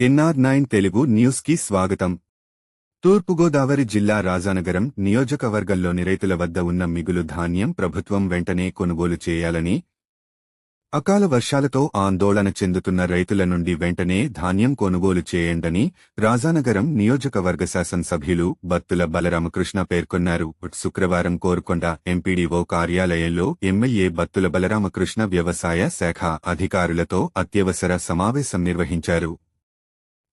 NR nine Telugu న్యూస్కి స్వాగతం. తూర్పుగోదావరి జిల్లా రాజానగరం నియోజకవర్గంలోని రైతుల వద్ద ఉన్న మిగులు ధాన్యం ప్రభుత్వం వెంటనే కొనుగోలు చేయాలని అకాల వర్షాలతో ఆందోళన చెందుతున్న రైతుల నుండి వెంటనే ధాన్యం కొనుగోలు చేయండని రాజానగరం నియోజకవర్గ శాసనసభ్యులు బత్తుల బలరామకృష్ణ పేర్కొన్నారు. శుక్రవారం కోరుకొండ ఎంపీడీఓ కార్యాలయంలో ఎమ్మెల్యే బత్తుల బలరామకృష్ణ వ్యవసాయ శాఖ అధికారులతో అత్యవసర సమావేశం నిర్వహించారు.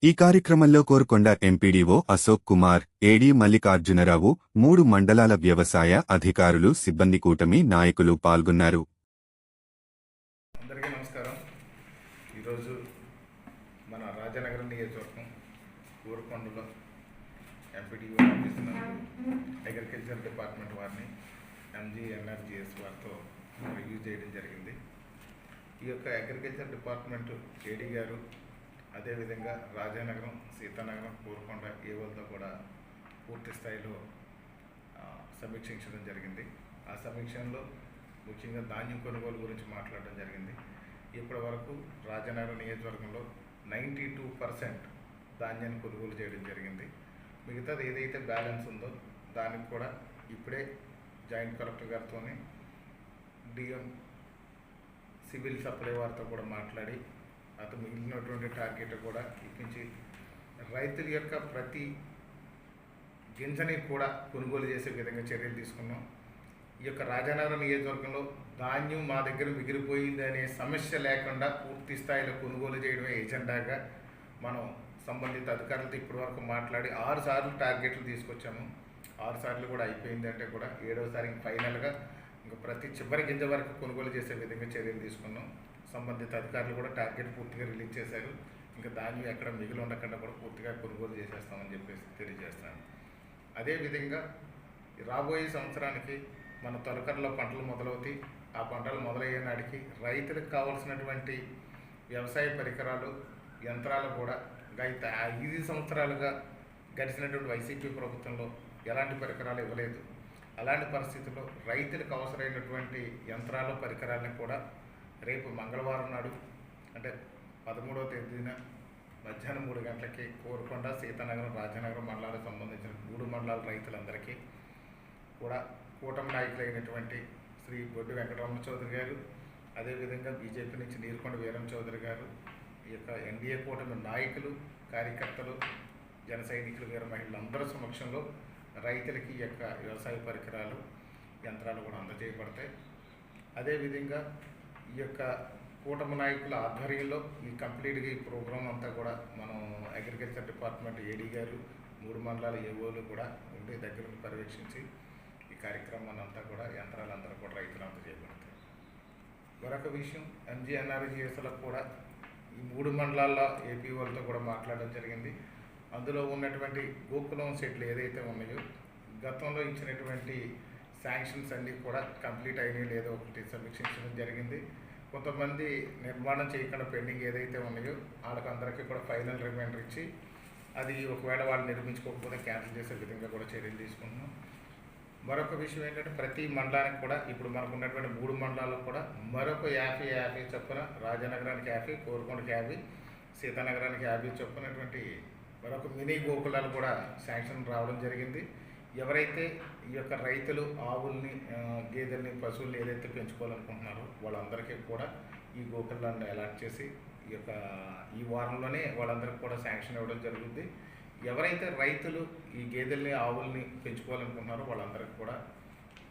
ఈ కార్యక్రమంలో కోరుకొండ ఎంపీడీఓ అశోక్ కుమార్ ఏడీ మల్లికార్జునరావు మూడు మండలాల వ్యవసాయ అధికారులు సిబ్బంది కూటమి నాయకులు పాల్గొన్నారు. అందరికీ నమస్కారం. ఈరోజు మన రాజనగరం నియోజకవర్గం ఎంపీడీఓ అగ్రికల్చర్ డిపార్ట్మెంట్ వారిని వారితో రివ్యూ చేయడం జరిగింది. ఈ యొక్క అగ్రికల్చర్ డిపార్ట్మెంట్ ఏడీ గారు అదేవిధంగా రాజానగరం సీతానగరం కోరుకొండ ఏవోలతో కూడా పూర్తి స్థాయిలో సమీక్షించడం జరిగింది. ఆ సమీక్షలో ముఖ్యంగా ధాన్యం కొనుగోలు గురించి మాట్లాడడం జరిగింది. ఇప్పటి వరకు రాజనగరం నియోజకవర్గంలో నైంటీ టూ పర్సెంట్ ధాన్యాన్ని కొనుగోలు చేయడం జరిగింది. మిగతాది ఏదైతే బ్యాలెన్స్ ఉందో దానికి కూడా ఇప్పుడే జాయింట్ కలెక్టర్ గారితో డిఎం సివిల్ సప్లై వారితో కూడా మాట్లాడి అతను మిగిలినటువంటి టార్గెట్ కూడా ఇప్పించి రైతుల యొక్క ప్రతి గింజని కూడా కొనుగోలు చేసే విధంగా చర్యలు తీసుకున్నాం. ఈ యొక్క రాజానగరం నియోజకవర్గంలో ధాన్యం మా దగ్గర మిగిలిపోయింది అనే సమస్య లేకుండా పూర్తి స్థాయిలో కొనుగోలు చేయడమే ఎజెండాగా మనం సంబంధిత అధికారులతో ఇప్పటివరకు మాట్లాడి ఆరు సార్లు టార్గెట్లు తీసుకొచ్చాము. ఆరు సార్లు కూడా అయిపోయింది అంటే కూడా ఏడోసారి ఫైనల్గా ఇంకా ప్రతి చివరి గింజ వరకు కొనుగోలు చేసే విధంగా చర్యలు తీసుకున్నాం. సంబంధిత అధికారులు కూడా టార్గెట్ పూర్తిగా రిలీజ్ చేశారు. ఇంకా దాన్ని ఎక్కడ మిగిలి ఉండకుండా కూడా పూర్తిగా కొనుగోలు చేసేస్తామని చెప్పేసి తెలియజేస్తాను అదేవిధంగా రాబోయే సంవత్సరానికి మన తొలకరలో పంటలు మొదలవుతాయి. ఆ పంటలు మొదలయ్యే నాటికి రైతులకు కావాల్సినటువంటి వ్యవసాయ పరికరాలు యంత్రాలు కూడా గత ఐదు సంవత్సరాలుగా గడిచినటువంటి వైసీపీ ప్రభుత్వంలో ఎలాంటి పరికరాలు ఇవ్వలేదు. అలాంటి పరిస్థితుల్లో రైతులకు అవసరమైనటువంటి యంత్రాలు పరికరాలను కూడా రేపు మంగళవారం నాడు అంటే పదమూడవ తేదీన మధ్యాహ్నం మూడు గంటలకి కోరుకొండ సీతానగరం రాజనగరం మండలాలకు సంబంధించిన మూడు మండలాల రైతులందరికీ కూడా కూటమి నాయకులైనటువంటి శ్రీ బొడ్డు వెంకటరమణ చౌదరి గారు అదేవిధంగా బీజేపీ నుంచి నీరుకొండ వీరం చౌదరి గారు ఈ యొక్క ఎన్డీఏ కూటమి నాయకులు కార్యకర్తలు జన సైనికులు వీర మహిళలందరి సమక్షంలో రైతులకి ఈ యొక్క వ్యవసాయ పరికరాలు యంత్రాలు కూడా అందజేయబడతాయి. అదేవిధంగా ఈ యొక్క కూటమి నాయకుల ఆధ్వర్యంలో ఈ కంప్లీట్గా ఈ ప్రోగ్రాం అంతా కూడా మనం అగ్రికల్చర్ డిపార్ట్మెంట్ ఏడీ గారు మూడు మండలాల ఏఓలు కూడా ఉండి దగ్గర పర్యవేక్షించి ఈ కార్యక్రమాన్ని అంతా కూడా యంత్రాలందరూ కూడా రైతులంతా చేయబడతాయి మరొక విషయం ఎంజీఎన్ఆర్జీఎస్లకు కూడా ఈ మూడు మండలాల్లో ఏపీ వాళ్ళతో కూడా మాట్లాడడం జరిగింది. అందులో ఉన్నటువంటి గోకులం సెట్లు ఏదైతే ఉన్నాయో గతంలో ఇచ్చినటువంటి శాంక్షన్స్ అన్నీ కూడా కంప్లీట్ అయినాయి. లేదో ఒకటి సమీక్షించడం జరిగింది. కొంతమంది నిర్మాణం చేయకుండా పెండింగ్ ఏదైతే ఉన్నాయో వాళ్ళకందరికీ కూడా ఫైనల్ రిమైండర్ ఇచ్చి అది ఒకవేళ వాళ్ళు నిర్మించుకోకపోతే క్యాన్సిల్ చేసే విధంగా కూడా చర్యలు తీసుకుంటున్నాం. మరొక విషయం ఏంటంటే ప్రతి మండలానికి కూడా ఇప్పుడు మనకు ఉన్నటువంటి మూడు మండలాలకు కూడా మరొక యాభై యాభై చొప్పున రాజనగరానికి యాభై కోరుకొండకి యాభై సీతానగరానికి యాభై చొప్పునటువంటి మరొక మినీ గోకులాలు కూడా శాంక్షన్ రావడం జరిగింది. ఎవరైతే ఈ యొక్క రైతులు ఆవుల్ని గేదెల్ని పశువుల్ని ఏదైతే పెంచుకోవాలనుకుంటున్నారో వాళ్ళందరికీ కూడా ఈ గోకర్లను అలాట్ చేసి ఈ యొక్క ఈ వారంలోనే వాళ్ళందరికీ కూడా శాంక్షన్ ఇవ్వడం జరుగుతుంది ఎవరైతే రైతులు ఈ గేదెల్ని ఆవుల్ని పెంచుకోవాలనుకుంటున్నారో వాళ్ళందరికీ కూడా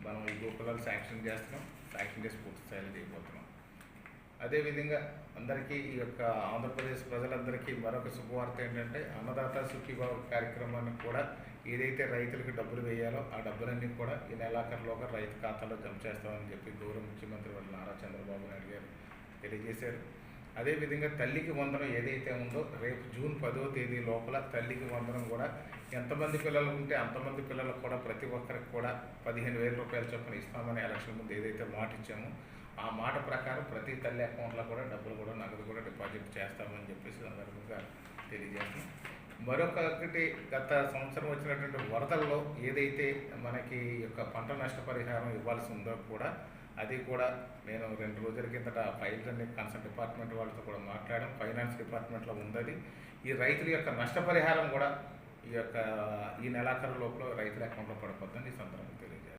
మనం ఈ గోకులాలు శాంక్షన్ చేస్తున్నాం. శాంక్షన్ చేసి పూర్తి స్థాయిలో చేయబోతున్నాం. అదేవిధంగా అందరికీ ఈ యొక్క ఆంధ్రప్రదేశ్ ప్రజలందరికీ మరొక శుభవార్త ఏంటంటే అన్నదాత సుఖీభావ కార్యక్రమాన్ని కూడా ఏదైతే రైతులకు డబ్బులు వేయాలో ఆ డబ్బులన్నీ కూడా ఈ నెలాఖరులోగా రైతు ఖాతాలో జమ చేస్తామని చెప్పి గౌరవ ముఖ్యమంత్రి వారు నారా చంద్రబాబు నాయుడు గారు తెలియజేశారు. అదేవిధంగా తల్లికి వందనం ఏదైతే ఉందో రేపు జూన్ పదో తేదీ లోపల తల్లికి వందనం కూడా ఎంతమంది పిల్లలు ఉంటే అంతమంది పిల్లలకు కూడా ప్రతి ఒక్కరికి కూడా పదిహేను వేల రూపాయల చొప్పున ఇస్తామని ఎలక్షన్ ముందు ఏదైతే మాట ఇచ్చామో ఆ మాట ప్రకారం ప్రతి తల్లి అకౌంట్లో కూడా డబ్బులు కూడా నగదు కూడా డిపాజిట్ చేస్తామని చెప్పేసి సందర్భంగా తెలియజేస్తాం మరొకటి గత సంవత్సరం వచ్చినటువంటి వరదల్లో ఏదైతే మనకి ఈ యొక్క పంట నష్టపరిహారం ఇవ్వాల్సి ఉందో కూడా అది కూడా నేను రెండు రోజుల కిందట ఫైల్స్ అన్ని కన్సల్ట్ డిపార్ట్మెంట్ వాళ్ళతో కూడా మాట్లాడాం. ఫైనాన్స్ డిపార్ట్మెంట్లో ఉందది. ఈ రైతుల యొక్క నష్టపరిహారం కూడా ఈ యొక్క ఈ నెలాఖరు లోపల రైతుల అకౌంట్లో పడిపోద్దని ఈ సందర్భంగా